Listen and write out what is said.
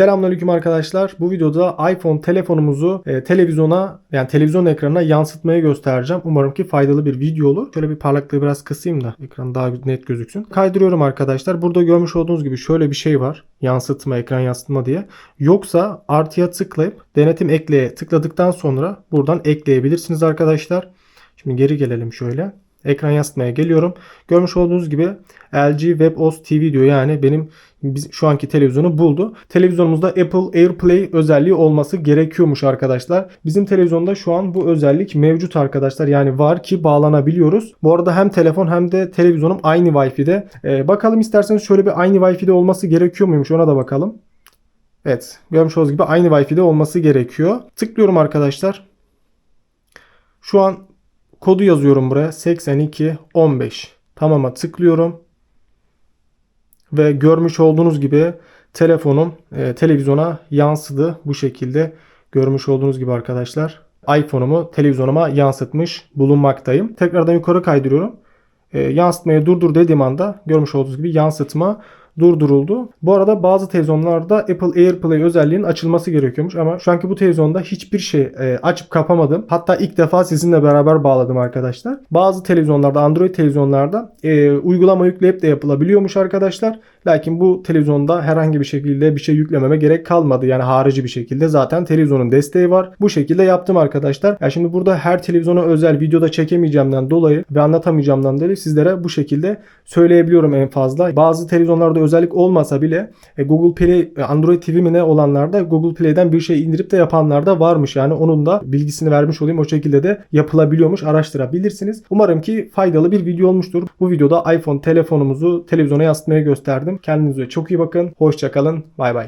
Selamünaleyküm arkadaşlar. Bu videoda iPhone telefonumuzu e, televizyona yani televizyon ekranına yansıtmaya göstereceğim. Umarım ki faydalı bir video olur. Şöyle bir parlaklığı biraz kısayım da ekran daha net gözüksün. Kaydırıyorum arkadaşlar. Burada görmüş olduğunuz gibi şöyle bir şey var. Yansıtma, ekran yansıtma diye. Yoksa artıya tıklayıp denetim ekleye tıkladıktan sonra buradan ekleyebilirsiniz arkadaşlar. Şimdi geri gelelim şöyle. Ekran yansıtmaya geliyorum. Görmüş olduğunuz gibi LG WebOS TV diyor. Yani benim şu anki televizyonu buldu. Televizyonumuzda Apple AirPlay özelliği olması gerekiyormuş arkadaşlar. Bizim televizyonda şu an bu özellik mevcut arkadaşlar. Yani var ki bağlanabiliyoruz. Bu arada hem telefon hem de televizyonum aynı Wi-Fi'de. Ee, bakalım isterseniz şöyle bir aynı Wi-Fi'de olması gerekiyor muymuş ona da bakalım. Evet görmüş olduğunuz gibi aynı Wi-Fi'de olması gerekiyor. Tıklıyorum arkadaşlar. Şu an kodu yazıyorum buraya 8215. Tamama tıklıyorum. Ve görmüş olduğunuz gibi telefonum e, televizyona yansıdı. Bu şekilde görmüş olduğunuz gibi arkadaşlar. iPhone'umu televizyonuma yansıtmış bulunmaktayım. Tekrardan yukarı kaydırıyorum. E, yansıtmayı durdur dediğim anda görmüş olduğunuz gibi yansıtma durduruldu. Bu arada bazı televizyonlarda Apple AirPlay özelliğinin açılması gerekiyormuş ama şu anki bu televizyonda hiçbir şey e, açıp kapamadım. Hatta ilk defa sizinle beraber bağladım arkadaşlar. Bazı televizyonlarda Android televizyonlarda e, uygulama yükleyip de yapılabiliyormuş arkadaşlar. Lakin bu televizyonda herhangi bir şekilde bir şey yüklememe gerek kalmadı. Yani harici bir şekilde zaten televizyonun desteği var. Bu şekilde yaptım arkadaşlar. Ya şimdi burada her televizyona özel videoda çekemeyeceğimden dolayı ve anlatamayacağımdan dolayı sizlere bu şekilde söyleyebiliyorum en fazla. Bazı televizyonlarda özellik olmasa bile e, Google Play, e, Android TV mi ne olanlarda Google Play'den bir şey indirip de yapanlar da varmış. Yani onun da bilgisini vermiş olayım. O şekilde de yapılabiliyormuş. Araştırabilirsiniz. Umarım ki faydalı bir video olmuştur. Bu videoda iPhone telefonumuzu televizyona yansıtmaya gösterdim. Kendinize çok iyi bakın. Hoşçakalın. Bay bay.